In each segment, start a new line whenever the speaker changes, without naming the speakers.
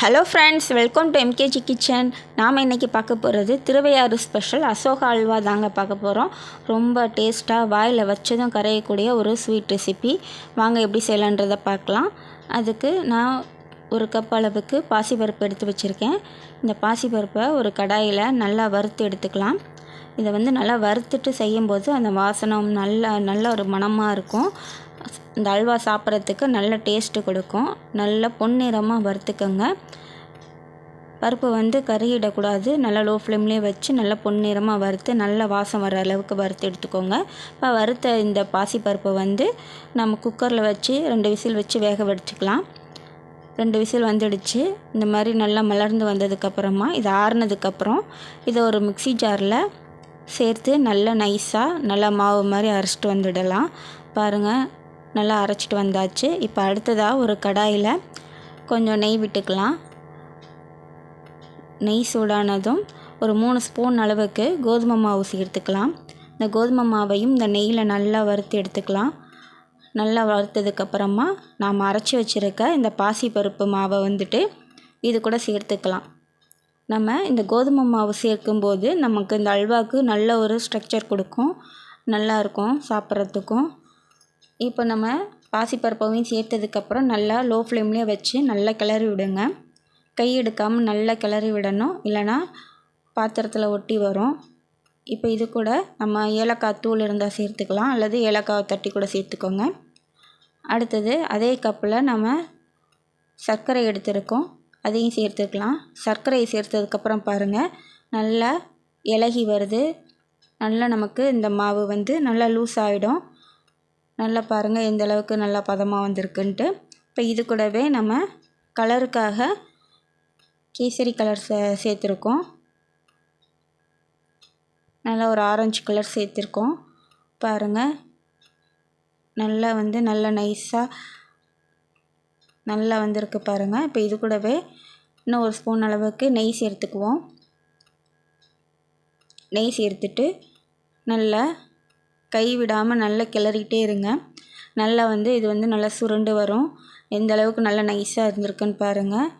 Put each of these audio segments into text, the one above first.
Hello friends welcome to MKG kitchen நாம் இன்றைக்கி பார்க்க போகிறது திருவையாறு ஸ்பெஷல் அசோகா அல்வா தாங்க பார்க்க போகிறோம் ரொம்ப டேஸ்ட்டாக வாயில் வச்சதும் கரையக்கூடிய ஒரு ஸ்வீட் ரெசிபி வாங்க எப்படி செய்யலான்றதை பார்க்கலாம். அதுக்கு நான் ஒரு கப் அளவுக்கு பாசிப்பருப்பு எடுத்து வச்சுருக்கேன். இந்த பாசிப்பருப்பை ஒரு கடாயில் நல்லா வறுத்து எடுத்துக்கலாம். இதை வந்து நல்லா வறுத்துட்டு செய்யும்போது அந்த வாசனம் நல்லா நல்ல ஒரு மணமாக இருக்கும். இந்த அல்வா சாப்பிட்றதுக்கு நல்ல டேஸ்ட்டு கொடுக்கும். நல்ல பொன்னிறமாக வறுத்துக்கோங்க. பருப்பு வந்து கருகிடக்கூடாது. நல்லா லோ ஃப்ளேம்லேயே வச்சு நல்லா பொன்னிறமாக வறுத்து நல்ல வாசம் வர அளவுக்கு வறுத்து எடுத்துக்கோங்க. இப்போ வறுத்த இந்த பாசி பருப்பை வந்து நம்ம குக்கரில் வச்சு ரெண்டு விசில் வச்சு வேக வச்சுக்கலாம். ரெண்டு விசில் வந்துடுச்சு. இந்த மாதிரி நல்லா மலர்ந்து வந்ததுக்கப்புறமா இது ஆறுனதுக்கப்புறம் இதை ஒரு மிக்சி ஜாரில் சேர்த்து நல்லா நைஸாக நல்லா மாவு மாதிரி அரைச்சிட்டு வந்துடலாம். பாருங்கள் நல்லா அரைச்சிட்டு வந்தாச்சு. இப்போ அடுத்ததாக ஒரு கடாயில் கொஞ்சம் நெய் விட்டுக்கலாம். நெய் சூடானதும் ஒரு மூணு ஸ்பூன் அளவுக்கு கோதுமை மாவு சேர்த்துக்கலாம். இந்த கோதுமை மாவையும் இந்த நெய்யில் நல்லா வறுத்து எடுத்துக்கலாம். நல்லா வறுத்ததுக்கப்புறமா நாம் அரைச்சி வச்சுருக்க இந்த பாசி பருப்பு மாவை வந்துட்டு இது கூட சேர்த்துக்கலாம். நம்ம இந்த கோதுமை மாவு சேர்க்கும்போது நமக்கு இந்த அல்வாவுக்கு நல்ல ஒரு ஸ்ட்ரக்சர் கொடுக்கும். நல்லாயிருக்கும் சாப்பிட்றதுக்கும். இப்போ நம்ம பாசிப்பருப்பையும் சேர்த்ததுக்கப்புறம் நல்லா லோ ஃப்ளேம்லேயே வச்சு நல்லா கிளறி விடுங்க. கை எடுக்காமல் நல்லா கிளறி விடணும். இல்லைனா பாத்திரத்தில் ஒட்டி வரும். இப்போ இது கூட நம்ம ஏலக்காய் தூள் இருந்தால் சேர்த்துக்கலாம். அல்லது ஏலக்காய் தட்டி கூட சேர்த்துக்கோங்க. அடுத்தது அதே கப்பில் நம்ம சர்க்கரை எடுத்திருக்கோம். அதையும் சேர்த்துக்கலாம். சர்க்கரையை சேர்த்ததுக்கப்புறம் பாருங்கள் நல்லா இலகி வருது. நல்லா நமக்கு இந்த மாவு வந்து நல்லா லூஸ் ஆகிடும் நல்லா பாருங்கள் எந்த அளவுக்கு நல்லா பதமாக வந்திருக்குன்ட்டு. இப்போ இது கூடவே நம்ம கலருக்காக கேசரி கலர் சே சேர்த்துருக்கோம். நல்லா ஒரு ஆரஞ்சு கலர் சேர்த்துருக்கோம். பாருங்கள் நல்லா வந்து நல்லா நைஸாக நல்லா வந்திருக்கு பாருங்கள் இப்போ இது கூடவே இன்னும் ஒரு ஸ்பூன் அளவுக்கு நெய் சேர்த்துக்குவோம். நெய் சேர்த்துட்டு நல்லா கை விடாமல் நல்லா கிளறிட்டே இருங்க. நல்லா வந்து இது வந்து நல்லா சுருண்டு வரும். எந்த அளவுக்கு நல்லா நைஸாக இருந்திருக்குன்னு பாருங்கள்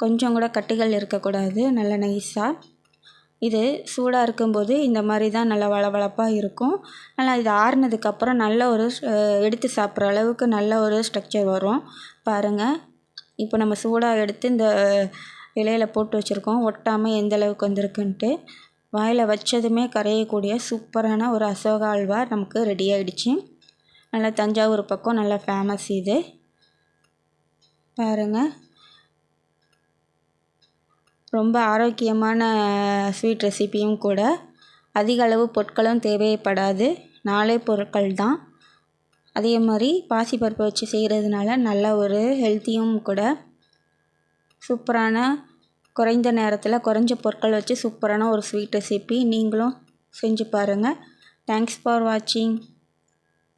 கொஞ்சம் கூட கட்டிகள் இருக்கக்கூடாது. நல்லா நைஸாக இது சூடாக இருக்கும்போது இந்த மாதிரி தான் நல்லா வளவளப்பாக இருக்கும். நல்லா இது ஆறுனதுக்கப்புறம் நல்ல ஒரு எடுத்து சாப்பிட்ற அளவுக்கு நல்ல ஒரு ஸ்ட்ரக்சர் வரும். பாருங்கள் இப்போ நம்ம சூடாக எடுத்து இந்த இலையில் போட்டு வச்சுருக்கோம். ஒட்டாமல் எந்த அளவுக்கு வந்திருக்குன்ட்டு. வாயில் வச்சதுமே கரையக்கூடிய சூப்பரான ஒரு அசோகா அல்வா நமக்கு ரெடி ஆகிடுச்சு நல்லா தஞ்சாவூர் பக்கம் நல்லா ஃபேமஸ் இது. பாருங்கள் ரொம்ப ஆரோக்கியமான ஸ்வீட் ரெசிப்பியும் கூட. அதிக அளவு பொருட்களும் தேவைப்படாது. நாலே பொருட்கள் தான். அதே மாதிரி பாசிப்பருப்பை வச்சு செய்கிறதுனால நல்ல ஒரு ஹெல்த்தியும் கூட. சூப்பரான குறைந்த நேரத்தில் குறைஞ்ச பொருட்கள் வச்சு சூப்பரான ஒரு ஸ்வீட் ரெசிபி நீங்களும் செஞ்சு பாருங்கள் தேங்க்ஸ் ஃபார் வாட்சிங்